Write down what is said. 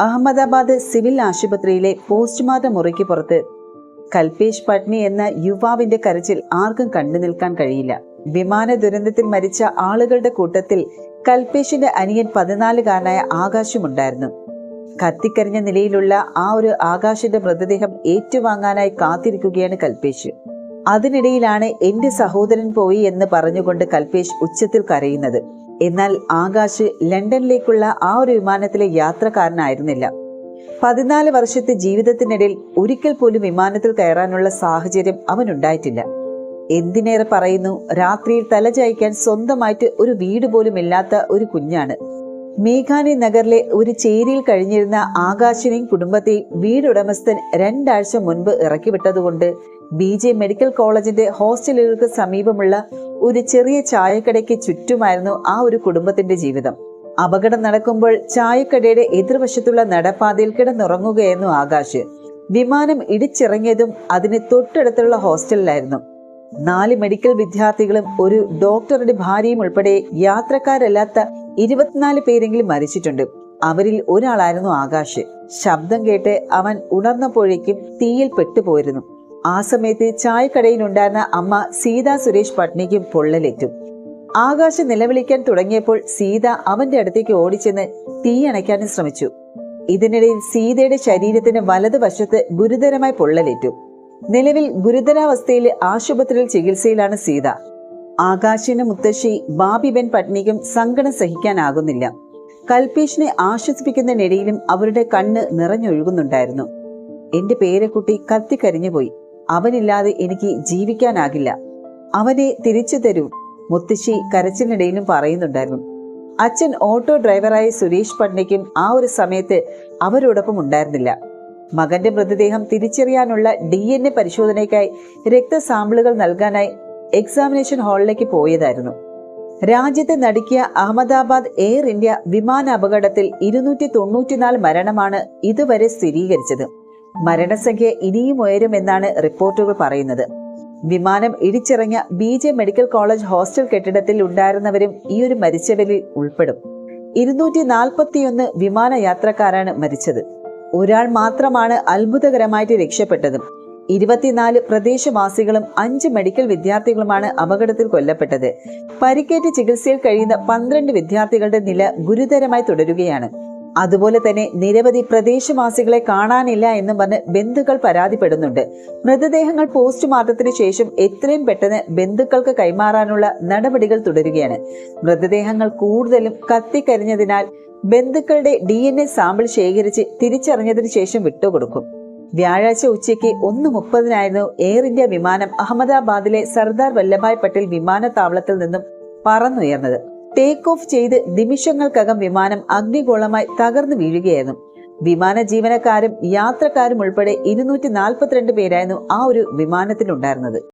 Ahmedabad civil ആശുപത്രിയിലെ postmortem മുറിക്ക് പുറത്ത് കൽപേഷ് പട്നി എന്ന യുവാവിന്റെ കരച്ചിൽ ആർക്കും കണ്ടു നിൽക്കാൻ കഴിയില്ല. വിമാന ദുരന്തത്തിൽ മരിച്ച ആളുകളുടെ കൂട്ടത്തിൽ കൽപേഷിന്റെ അനിയൻ പതിനാലുകാരനായ ആകാശമുണ്ടായിരുന്നു. കത്തിക്കരിഞ്ഞ നിലയിലുള്ള ആ ഒരു ആകാശിന്റെ മൃതദേഹം ഏറ്റുവാങ്ങാനായി കാത്തിരിക്കുകയാണ് കൽപേഷ്. അതിനിടയിലാണ് എന്റെ സഹോദരൻ പോയി എന്ന് പറഞ്ഞുകൊണ്ട് കൽപേഷ് ഉച്ചത്തിൽ കരയുന്നത്. എന്നാൽ ആകാശ് ലണ്ടനിലേക്കുള്ള ആ ഒരു വിമാനത്തിലെ യാത്രക്കാരനായിരുന്നില്ല. പതിനാല് വർഷത്തെ ജീവിതത്തിനിടയിൽ ഒരിക്കൽ പോലും വിമാനത്തിൽ കയറാനുള്ള സാഹചര്യം അവനുണ്ടായിട്ടില്ല. എന്തിനേറെ പറയുന്നു രാത്രിയിൽ തലചായ്ക്കാൻ സ്വന്തമായിട്ട് ഒരു വീട് പോലും ഇല്ലാത്ത ഒരു കുഞ്ഞാണ്. മേഘാനി നഗറിലെ ഒരു ചേരിയിൽ കഴിഞ്ഞിരുന്ന ആകാശിനെയും കുടുംബത്തെയും വീടുടമസ്ഥൻ രണ്ടാഴ്ച മുൻപ് ഇറക്കിവിട്ടതുകൊണ്ട് ബി ജെ മെഡിക്കൽ കോളേജിന്റെ ഹോസ്റ്റലുകൾക്ക് സമീപമുള്ള ഒരു ചെറിയ ചായക്കടയ്ക്ക് ചുറ്റുമായിരുന്നു ആ ഒരു കുടുംബത്തിന്റെ ജീവിതം. അപകടം നടക്കുമ്പോൾ ചായക്കടയുടെ എതിർവശത്തുള്ള നടപ്പാതയിൽ കിടന്നുറങ്ങുകയായിരുന്നു ആകാശ്. വിമാനം ഇടിച്ചിറങ്ങിയതും അതിന് തൊട്ടടുത്തുള്ള ഹോസ്റ്റലിലായിരുന്നു. നാല് മെഡിക്കൽ വിദ്യാർത്ഥികളും ഒരു ഡോക്ടറുടെ ഭാര്യയും ഉൾപ്പെടെ യാത്രക്കാരല്ലാത്ത ഇരുപത്തിനാല് പേരെങ്കിലും മരിച്ചിട്ടുണ്ട്. അവരിൽ ഒരാളായിരുന്നു ആകാശ്. ശബ്ദം കേട്ട് അവൻ ഉണർന്നപ്പോഴേക്കും തീയിൽ പെട്ടുപോയിരുന്നു. ആ സമയത്ത് ചായക്കടയിൽ ഉണ്ടായിരുന്ന അമ്മ സീത സുരേഷ് പട്നിക്കും പൊള്ളലേറ്റു. ആകാശം നിലവിളിക്കാൻ തുടങ്ങിയപ്പോൾ സീത അവന്റെ അടുത്തേക്ക് ഓടിച്ചെന്ന് തീ അണയ്ക്കാനും ശ്രമിച്ചു. ഇതിനിടയിൽ സീതയുടെ ശരീരത്തിന് വലതുവശത്ത് ഗുരുതരമായി പൊള്ളലേറ്റു. നിലവിൽ ഗുരുതരാവസ്ഥയിൽ ആശുപത്രിയിൽ ചികിത്സയിലാണ് സീത. ആകാശിന് മുത്തശ്ശി ബാബിബെൻ പട്നിക്കും സങ്കടം സഹിക്കാനാകുന്നില്ല. കൽപേഷിനെ ആശ്വസിപ്പിക്കുന്നതിനിടയിലും അവരുടെ കണ്ണ് നിറഞ്ഞൊഴുകുന്നുണ്ടായിരുന്നു. എന്റെ പേരക്കുട്ടി കത്തിക്കരിഞ്ഞുപോയി അവനില്ലാതെ എനിക്ക് ജീവിക്കാനാകില്ല. അവനെ തിരിച്ചു തരൂ മുത്തശ്ശി കരച്ചിലിടയിലും പറയുന്നുണ്ടായിരുന്നു. അച്ഛൻ ഓട്ടോ ഡ്രൈവറായ സുരേഷ് പണ്ഡയ്ക്കും ആ ഒരു സമയത്ത് അവരോടൊപ്പം ഉണ്ടായിരുന്നില്ല. മകന്റെ മൃതദേഹം തിരിച്ചറിയാനുള്ള ഡി എൻ എ പരിശോധനയ്ക്കായി രക്തസാമ്പിളുകൾ നൽകാനായി എക്സാമിനേഷൻ ഹാളിലേക്ക് പോയതായിരുന്നു. രാജ്യത്തെ നടുക്കിയ അഹമ്മദാബാദ് എയർ ഇന്ത്യ വിമാന അപകടത്തിൽ ഇരുന്നൂറ്റി തൊണ്ണൂറ്റിനാല് മരണമാണ് ഇതുവരെ സ്ഥിരീകരിച്ചത്. മരണസംഖ്യ ഇനിയും ഉയരുമെന്നാണ് റിപ്പോർട്ടുകൾ പറയുന്നത്. വിമാനം ഇടിച്ചിറങ്ങിയ B J medical college hostel കെട്ടിടത്തിൽ ഉണ്ടായിരുന്നവരും ഈ ഒരു മരിച്ചവരിൽ ഉൾപ്പെടും. ഇരുന്നൂറ്റി നാൽപ്പത്തിയൊന്ന് വിമാന യാത്രക്കാരാണ് മരിച്ചത്. ഒരാൾ മാത്രമാണ് അത്ഭുതകരമായിട്ട് രക്ഷപ്പെട്ടതും. ഇരുപത്തിനാല് പ്രദേശവാസികളും അഞ്ച് മെഡിക്കൽ വിദ്യാർത്ഥികളുമാണ് അപകടത്തിൽ കൊല്ലപ്പെട്ടത്. പരിക്കേറ്റ് ചികിത്സയിൽ കഴിയുന്ന പന്ത്രണ്ട് വിദ്യാർത്ഥികളുടെ നില ഗുരുതരമായി തുടരുകയാണ്. അതുപോലെ തന്നെ നിരവധി പ്രദേശവാസികളെ കാണാനില്ല എന്നും പറഞ്ഞ് ബന്ധുക്കൾ പരാതിപ്പെടുന്നുണ്ട്. മൃതദേഹങ്ങൾ പോസ്റ്റ്മോർട്ടത്തിന് ശേഷം എത്രയും പെട്ടെന്ന് ബന്ധുക്കൾക്ക് കൈമാറാനുള്ള നടപടികൾ തുടരുകയാണ്. മൃതദേഹങ്ങൾ കൂടുതലും കത്തിക്കരിഞ്ഞതിനാൽ ബന്ധുക്കളുടെ ഡി എൻ എ സാമ്പിൾ ശേഖരിച്ച് തിരിച്ചറിഞ്ഞതിന് ശേഷം വിട്ടുകൊടുക്കും. വ്യാഴാഴ്ച ഉച്ചയ്ക്ക് ഒന്ന് മുപ്പതിനായിരുന്നു എയർ ഇന്ത്യ വിമാനം അഹമ്മദാബാദിലെ സർദാർ വല്ലഭായ് പട്ടേൽ വിമാനത്താവളത്തിൽ നിന്നും പറന്നുയർന്നത്. ടേക്ക് ഓഫ് ചെയ്ത് നിമിഷങ്ങൾക്കകം വിമാനം അഗ്നിഗോളമായി തകർന്നു വീഴുകയായിരുന്നു. വിമാന ജീവനക്കാരും യാത്രക്കാരും ഉൾപ്പെടെ ഇരുന്നൂറ്റി നാൽപ്പത്തിരണ്ട് പേരായിരുന്നു ആ ഒരു വിമാനത്തിലുണ്ടായിരുന്നത്.